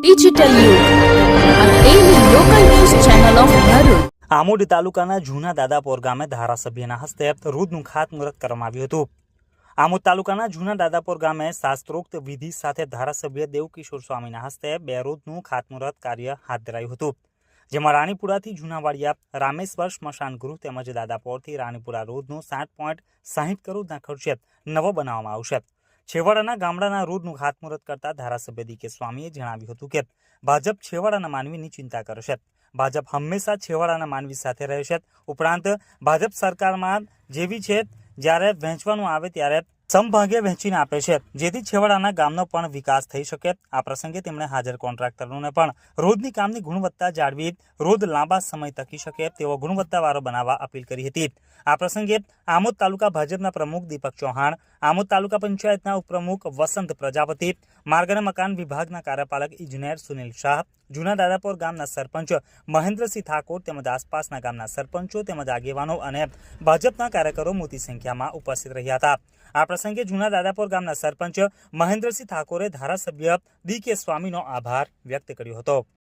Digital યુગ તાલુકાના જૂના દાદાપોર ગામે ધારાસભ્યના હસ્તે રૂદનું ખાતમુહૂર્ત કરવામાં આવ્યું હતું. આમોદ તાલુકાના જૂના દાદાપોર ગામે શાસ્ત્રોક્ત વિધિ સાથે ધારાસભ્ય દેવકિશોર સ્વામીના હસ્તે બે રૂદનું ખાતમુહૂર્ત કાર્ય હાથ ધરાયું હતું. જેમાં રાણીપુરાથી જૂનાવાડિયા, રામેશ્વર સ્મશાન ગૃહ તેમજ દાદાપોરથી રાણીપુરા રોડનું સાત પોઈન્ટ સાહીઠ કરોડના ખર્ચે નવો બનાવવામાં આવશે. છેવાડાના ગામડાના રોડનું ખાતમુહૂર્ત કરતા ધારાસભ્ય દીકે સ્વામીએ જણાવ્યું હતું કે ભાજપ છેવાડાના માનવીની ચિંતા કરશે ભાજપ હંમેશા છેવાડાના માનવી સાથે રહેશે ઉપરાંત ભાજપ સરકારમાં જેવી છે, જ્યારે વહેંચવાનું આવે ત્યારે સમભાગે વહેંચીને આપે છે. જેથી છેવાડાના ગામનો પણ વિકાસ થઈ શકે. આ પ્રસંગે તેમણે હાજર કોન્ટ્રાક્ટરોને પણ રોજની કામની ગુણવત્તા જાળવી, રોજ લાંબા સમય તકી શકે તેવો ગુણવત્તાવાળો બનાવવા અપીલ કરી હતી. આ પ્રસંગે આમોદ તાલુકા ભાજપના પ્રમુખ દીપક ચૌહાણ, આમોદ તાલુકા પંચાયતના ઉપપ્રમુખ વસંત પ્રજાપતિ માર્ગ અને મકાન વિભાગના કાર્યપાલક ઇજનેર સુનિલ શાહ, જૂના દાદાપોર ગામના સરપંચ મહેન્દ્રસિંહ ઠાકોર તેમજ આસપાસના ગામના સરપંચો તેમજ આગેવાનો અને ભાજપના કાર્યકરો મોટી સંખ્યામાં ઉપસ્થિત રહ્યા હતા. આ પ્રસંગે જૂના દાદાપોર ગામના સરપંચ મહેન્દ્રસિંહ ઠાકોરે ધારાસભ્ય ડી કે સ્વામીનો આભાર વ્યક્ત કર્યો હતો.